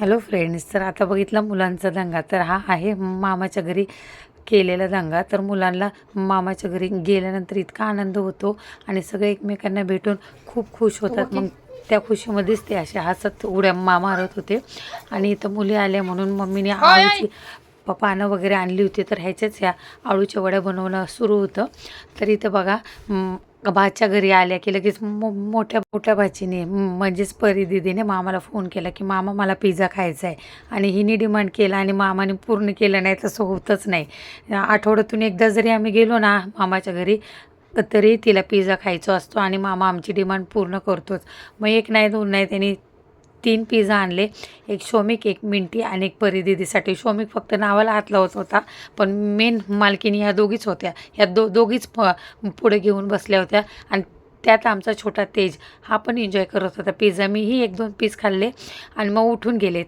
Hello friends तर आता बघितला मुलांचा दंगा. तर हा आहे मामाच्या घरी केलेला दंगा. तर मुलांना मामाच्या घरी गेल्यानंतर इतका आनंद होतो आणि सगळे एकमेकांना भेटून खूप खुश होतात. मग त्या खुशीमध्येच ते असे हसत उड्या मा मारत होते. आणि इथं मुली आल्या म्हणून मम्मीने आळूची प- पानं वगैरे आणली होती तर ह्याच्याच ह्या आळूच्या वड्या बनवणं सुरू होतं. तर इथं बघा भाच्या घरी आल्या की लगेच मो मोठ्या मोठ्या भाचीने म्हणजेच परी दिदीने मामाला फोन केला की मामा मला पिझ्झा खायचा आहे. आणि हिने डिमांड केला आणि मामाने पूर्ण केलं नाही तसं होतच नाही. आठवड्यातून एकदा जरी आम्ही गेलो ना मामाच्या घरी तरी तिला पिझ्झा खायचो असतो आणि मामा आमची डिमांड पूर्ण करतोच. मग एक नाही दोन नाही त्यांनी तीन पिझ्झा आणले. एक शोमिक एक मिंटी आणि एक परी दिदीसाठी. शोमिक फक्त नावाला हात लावत होता पण मेन मालकीनी ह्या दोघीच होत्या. ह्या दो दोघीच प पुढे घेऊन बसल्या होत्या. आणि त्यात आमचा छोटा तेज हा पण एन्जॉय करत होता. पिझ्झा मीही एक दोन पीस खाल्ले आणि मग उठून गेले.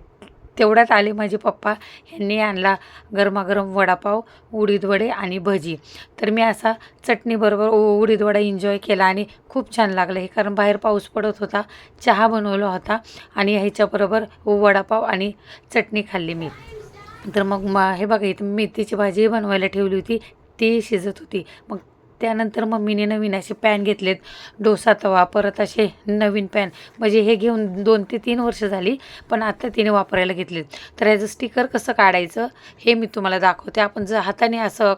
तेवढ्यात आले माझे पप्पा. ह्यांनी आणला गरमागरम वडापाव उडीद वडे आणि भजी. तर मी असा चटणीबरोबर उ- उडीद वडा एन्जॉय केला आणि खूप छान लागलं हे. कारण बाहेर पाऊस पडत होता चहा बनवला होता आणि ह्याच्याबरोबर वडापाव आणि चटणी खाल्ली मी. तर मग मा हे बघा इथं मेथीची भाजी बनवायला ठेवली होती ती शिजत होती. मग त्यानंतर मम्मीने नवीन असे पॅन घेतलेत. डोसा तवा परत असे नवीन पॅन. म्हणजे हे घेऊन दोन ते तीन वर्ष झाली पण आता तिने वापरायला घेतलेत. तर याचं स्टिकर कसं काढायचं हे मी तुम्हाला दाखवते. आपण जर हाताने असं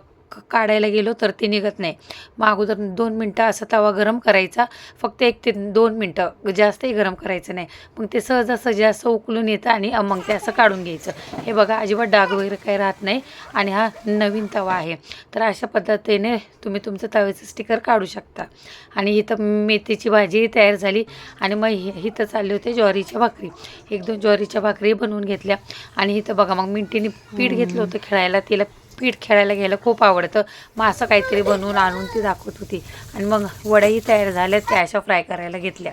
काढायला गेलो तर ते निघत नाही. मग अगोदर दोन मिनटं असं तवा गरम करायचा फक्त एक ते दोन मिनटं जास्तही गरम करायचं नाही. मग ते सहजासहजी असं उकलून येतं आणि मग ते असं काढून घ्यायचं. हे बघा अजिबात डाग वगैरे काही राहत नाही आणि हा नवीन तवा आहे. तर अशा पद्धतीने तुम्ही तुमचं तव्याचं स्टिकर काढू शकता. आणि इथं मेथीची भाजी तयार झाली आणि मग इथं चालले होते ज्वारीच्या भाकरी. एक दोन ज्वारीच्या भाकरी बनवून घेतल्या. आणि इथं बघा मग मिंटीने पीठ घेतलं होतं खेळायला तिला पीठ खेळायला घ्यायला खूप आवडतं. मग असं काहीतरी बनवून आणून ती दाखवत होती. आणि मग वड्याही तयार झाल्या त्या अशा फ्राय करायला घेतल्या.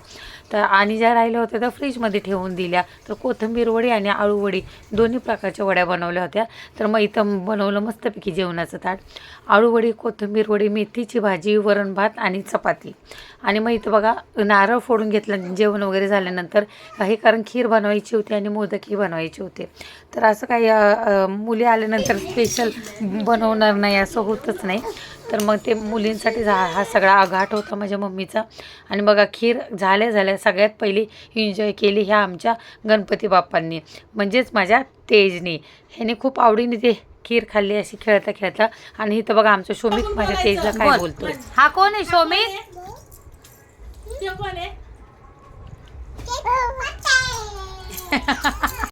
तर आणि ज्या राहिल्या होत्या त्या फ्रीजमध्ये ठेवून दिल्या. तर कोथिंबीर वडी आणि आळू वडी दोन्ही प्रकारच्या वड्या बनवल्या होत्या. तर मग इथं बनवलं मस्तपैकी जेवणाचं ताट. आळू वडी कोथिंबीर वडी मेथीची भाजी वरण भात आणि चपाती. आणि मग इथं बघा नारळ फोडून घेतलं जेवण वगैरे झाल्यानंतर हे कारण खीर बनवायची होती आणि मोदकही बनवायचे होते. तर असं काही मुली आल्यानंतर स्पेशल बनवणार नाही असं होतच नाही. तर मग ते मुलींसाठी हा हा सगळा आघाट होता माझ्या मम्मीचा. आणि बघा खीर झाल्या झाल्या सगळ्यात पहिली एन्जॉय केली ह्या आमच्या गणपती बाप्पांनी. म्हणजेच माझ्या तेजने. ह्याने खूप आवडीने ते खीर खाल्ली अशी खेळता खेळता. आणि इथं बघा आमचं शोमिक माझ्या तेजला काय बोलतोय. हा कोण आहे शोमिक